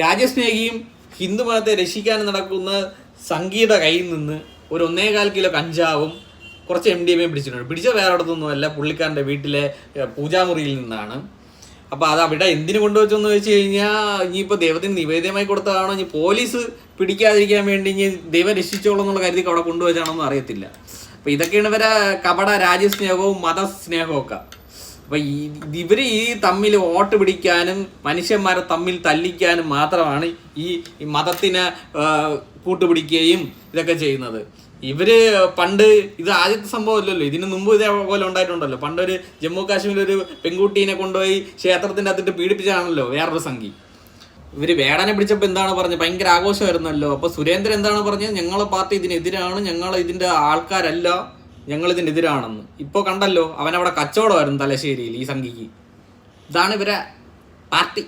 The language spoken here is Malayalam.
രാജ്യസ്നേഹിയും ഹിന്ദുമതത്തെ രക്ഷിക്കാൻ നടക്കുന്ന സംഗീത കയ്യിൽ നിന്ന് ഒരു ഒന്നേകാൽ കിലോ കഞ്ചാവും കുറച്ച് എം ഡി എമ്മയും പിടിച്ചിട്ടുണ്ട്. പിടിച്ച വേറെ ഇടത്തൊന്നുമല്ല പുള്ളിക്കാരന്റെ വീട്ടിലെ പൂജാമുറിയിൽ നിന്നാണ്. അപ്പോൾ അത് അവിടെ എന്തിനു കൊണ്ടുവച്ചെന്ന് വെച്ച് കഴിഞ്ഞാൽ ഇനിയിപ്പോൾ ദൈവത്തിന് നിവേദ്യമായി കൊടുത്തതാണോ? ഇനി പോലീസ് പിടിക്കാതിരിക്കാൻ വേണ്ടി ഇനി ദൈവം രക്ഷിച്ചോളൂ എന്നുള്ള കരുതി അവിടെ കൊണ്ടുവച്ചാണോ എന്ന് അറിയത്തില്ല അപ്പോൾ ഇതൊക്കെയാണ് ഇവരെ കപട രാജ്യസ്നേഹവും മതസ്നേഹവും ഒക്കെ. അപ്പൊ ഈ ഇവർ ഈ തമ്മിൽ വോട്ട് പിടിക്കാനും മനുഷ്യന്മാരെ തമ്മിൽ തല്ലിക്കാനും മാത്രമാണ് ഈ മതത്തിനെ കൂട്ടുപിടിക്കുകയും ഇതൊക്കെ ചെയ്യുന്നത്. ഇവർ പണ്ട് ഇത് ആദ്യത്തെ സംഭവം അല്ലല്ലോ ഇതിന് മുമ്പ് ഇതേപോലെ ഉണ്ടായിട്ടുണ്ടല്ലോ. പണ്ടൊരു ജമ്മു കാശ്മീരിൽ ഒരു പെൺകുട്ടീനെ കൊണ്ടുപോയി ക്ഷേത്രത്തിന്റെ അകത്തിട്ട് പീഡിപ്പിച്ചാണല്ലോ വേറൊരു സംഘി. ഇവർ വേടനെ പിടിച്ചപ്പോൾ എന്താണ് പറഞ്ഞത്? ഭയങ്കര ആഘോഷമായിരുന്നല്ലോ. അപ്പൊ സുരേന്ദ്രൻ എന്താണ് പറഞ്ഞത്? ഞങ്ങളെ പാർട്ടി ഇതിനെതിരാണ്. ഞങ്ങൾ ഇതിന്റെ ആൾക്കാരല്ല. ഞങ്ങൾ ഇതിനെതിരാണെന്ന് ഇപ്പൊ കണ്ടല്ലോ അവനവിടെ കച്ചവടമായിരുന്നു തലശ്ശേരിയിൽ ഈ സംഘിക്ക് ഇതാണ് ഇവരെ പാർട്ടി.